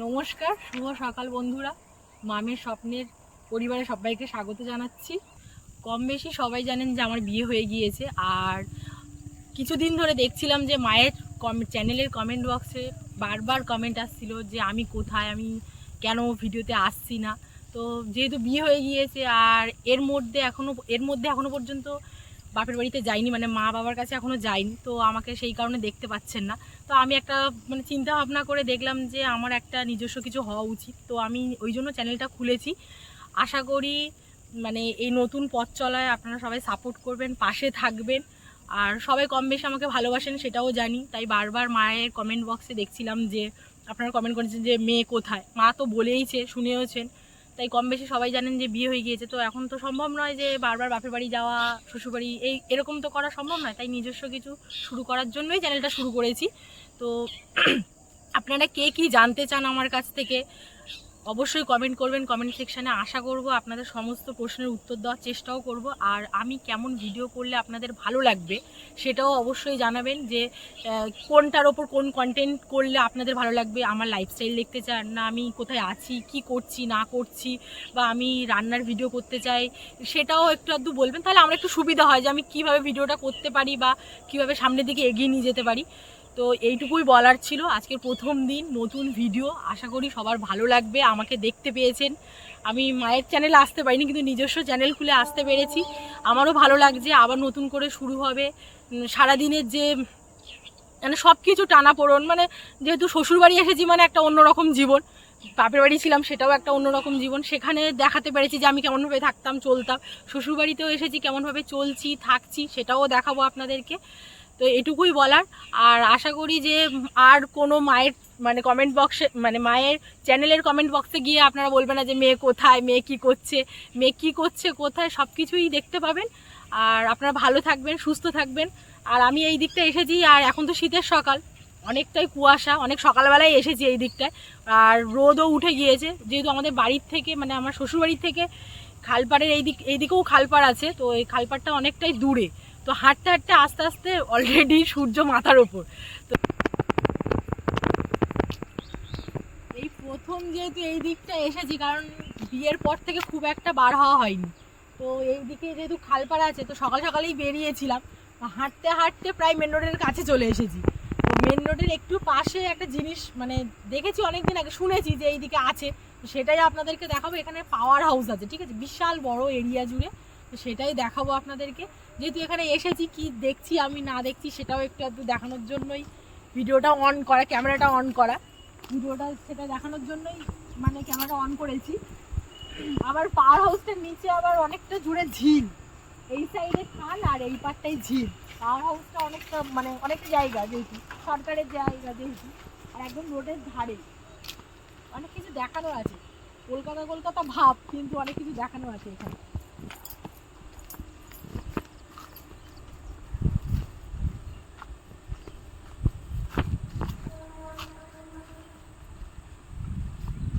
নমস্কার, শুভ সকাল বন্ধুরা। মামের স্বপ্নের পরিবারের সবাইকে স্বাগত জানাচ্ছি। কম বেশি সবাই জানেন যে আমার বিয়ে হয়ে গিয়েছে, আর কিছুদিন ধরে দেখছিলাম যে মায়ের কম, চ্যানেলের কমেন্ট বক্সে বারবার কমেন্ট আসছিল যে আমি কোথায়, আমি কেন ভিডিওতে আসছি না। তো যেহেতু বিয়ে হয়ে গিয়েছে, আর এর মধ্যে এখনও এর মধ্যে এখনও পর্যন্ত বাপের বাড়িতে যাইনি মানে মা বাবার কাছে এখনও যাইনি, তো আমাকে সেই কারণে দেখতে পাচ্ছেন না। তো আমি একটা মানে চিন্তা ভাবনা করে দেখলাম যে আমার একটা নিজস্ব কিছু হওয়া উচিত, তো আমি ওই জন্য চ্যানেলটা খুলেছি। আশা করি মানে এই নতুন পথ চলায় আপনারা সবাই সাপোর্ট করবেন, পাশে থাকবেন, আর সবাই কম বেশি আমাকে ভালোবাসেন সেটাও জানি। তাই বারবার মায়ের কমেন্ট বক্সে দেখছিলাম যে, আপনারা কমেন্ট করেছেন যে, মেয়ে কোথায়? মা তো বলেইছে, শুনেওছেন। তাই কম বেশি সবাই জানেন যে বিয়ে হয়ে গিয়েছে। তো এখন তো সম্ভব নয় যে বারবার বাপের বাড়ি যাওয়া, শ্বশুরবাড়ি, এই এরকম তো করা সম্ভব নয়। তাই নিজস্ব কিছু শুরু করার জন্যই চ্যানেলটা শুরু করেছি। তো আপনারা কে কি জানতে চান আমার কাছ থেকে? অবশ্যই কমেন্ট করবেন কমেন্ট সেকশানে আশা করব আপনাদের সমস্ত প্রশ্নের উত্তর দেওয়ার চেষ্টাও করব। আর আমি কেমন ভিডিও করলে আপনাদের ভালো লাগবে সেটাও অবশ্যই জানাবেন যে কোনটার ওপর কোন কন্টেন্ট করলে আপনাদের ভালো লাগবে, আমার লাইফস্টাইল দেখতে চান না, আমি কোথায় আছি, কি করছি, না করছি, বা আমি রান্নার ভিডিও করতে চাই, সেটাও একটু আধটু বলবেন। তাহলে আমার একটু সুবিধা হয় যে আমি কীভাবে ভিডিওটা করতে পারি বা কীভাবে সামনের দিকে এগিয়ে নিয়ে যেতে পারি। তো এইটুকুই বলার ছিল। আজকের প্রথম দিন, নতুন ভিডিও আশা করি সবার ভালো লাগবে, আমাকে দেখতে পেয়েছেন। আমি মায়ের চ্যানেলে আসতে পারিনি, কিন্তু নিজস্ব চ্যানেল খুলে আসতে পেরেছি। আমারও ভালো লাগছে, আবার নতুন করে শুরু হবে। সারাদিনের যে মানে সব কিছু টানা পোড়ন মানে যেহেতু শ্বশুরবাড়ি এসেছি মানে একটা অন্যরকম জীবন, বাপের বাড়ি ছিলাম সেটাও একটা অন্যরকম জীবন। সেখানে দেখাতে পেরেছি যে আমি কেমনভাবে থাকতাম, চলতাম। শ্বশুরবাড়িতেও এসেছি, কেমনভাবে চলছি, থাকছি, সেটাও দেখাবো আপনাদেরকে। তো এটুকুই বলার। আর আশা করি যে আর কোনো মায়ের মানে কমেন্ট বক্সে মানে মায়ের চ্যানেলের কমেন্ট বক্সে গিয়ে আপনারা বলবেন না যে মেয়ে কোথায়, মেয়ে কি করছে, মেয়ে কি করছে, কোথায় সব কিছুই দেখতে পাবেন। আর আপনারা ভালো থাকবেন, সুস্থ থাকবেন। আর আমি এই দিকটা এসেছি, আর এখন তো শীতের সকাল। অনেকটাই কুয়াশা, অনেক সকালবেলায় এসেছি এই দিকটায়। আর রোদও উঠে গিয়েছে, যেহেতু আমাদের বাড়ির থেকে মানে আমার শ্বশুরবাড়ির থেকে খালপাড়ের এই দিক এই দিকেও খালপাড় আছে, তো এই খালপাড়টা অনেকটাই দূরে। তো হাঁটতে হাঁটতে আস্তে আস্তে অলরেডি সূর্য মাথার ওপর। তো এই প্রথম যেহেতু এই দিকটা এসেছি, কারণ বিয়ের পর থেকে খুব একটা বার হওয়া হয়নি। তো এই দিকে যেহেতু খালপাড়া আছে, তো সকাল সকালেই বেরিয়েছিলাম। হাঁটতে হাঁটতে প্রায় মেন রোডের কাছে চলে এসেছি। তো মেন রোডের একটু পাশে একটা জিনিস মানে দেখেছি অনেকদিন আগে, শুনেছি যে এইদিকে আছে। সেটাই আপনাদেরকে দেখাবো। এখানে পাওয়ার হাউস আছে, ঠিক আছে? বিশাল বড় এরিয়া জুড়ে। সেটাই দেখাবো আপনাদেরকে। যেহেতু এখানে এসেছি, কি দেখছি, আমি না দেখছি, সেটাও একটু একটু দেখানোর জন্যই। ভিডিওটা অন করা, ক্যামেরাটা অন করা। ভিডিওটা সেটা দেখানোর জন্যই মানে ক্যামেরাটা অন করেছি। আবার পাওয়ার হাউসটার নিচে আবার অনেকটা জুড়ে ঝিল। এই সাইডে খাল আর এই পারটাই ঝিল। পাওয়ার হাউসটা অনেকটা মানে অনেকটা জায়গা যেহেতু, সরকারের জায়গা যেহেতু, আর একদম রোডের ধারে। অনেক কিছু দেখানো আছে। কলকাতা কলকাতা ভাব, কিন্তু অনেক কিছু দেখানো আছে এখানে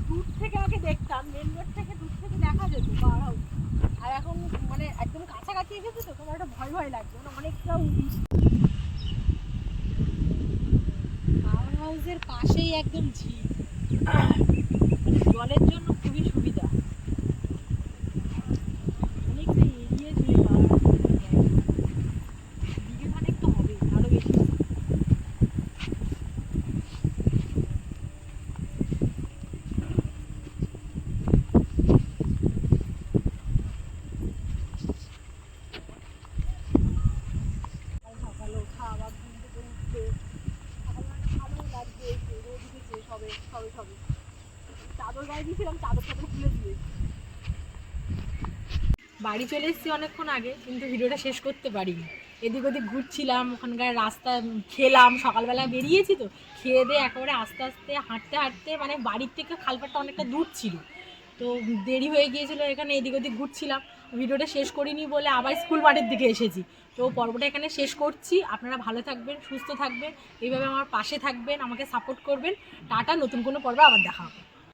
দূর থেকে আগে দেখতাম মেন রোড থেকে দূর থেকে দেখা যেত পাওয়ার হাউস আর এখন মানে একদম কাছাকাছি এসেছে তো তোমার একটা ভয় ভয় লাগবে মানে অনেকটা উঁচু। পাওয়ার হাউসের পাশেই একদম ঝিল। জলের জন্য খুবই সুবিধা অনেকটা এরিয়া জুড়ে পাওয়ার হাউসের জায়গা। বিঘে খানেক তো হবে আরও বেশি সকাল সকালও খাওয়া ঘুম থেকে উঠতে সকালবেলাটা ভালোই লাগছে একটু রোদ উঠেছে সবে সবে চাদর গায়ে দিয়েছিলাম, চাদর চাদর খুলে বাড়ি চলে এসেছি অনেকক্ষণ আগে, কিন্তু ভিডিওটা শেষ করতে পারিনি। এদিক ওদিক ঘুরছিলাম, ওখানকার রাস্তা খেলাম সকালবেলা বেরিয়েছি তো। খেয়ে দিয়ে একেবারে আস্তে আস্তে, হাঁটতে হাঁটতে মানে বাড়ির থেকে খালপাটটা অনেকটা দূর ছিল। তো দেরি হয়ে গিয়েছিল, এখানে এদিক ওদিক ঘুরছিলাম। ভিডিওটা শেষ করিনি বলে আবার স্কুল মাঠের দিকে এসেছি। তো পর্বটা এখানে শেষ করছি। আপনারা ভালো থাকবেন, সুস্থ থাকবেন, এইভাবে আমার পাশে থাকবেন, আমাকে সাপোর্ট করবেন। টাটা, নতুন কোনো পর্ব আবার দেখা হবে।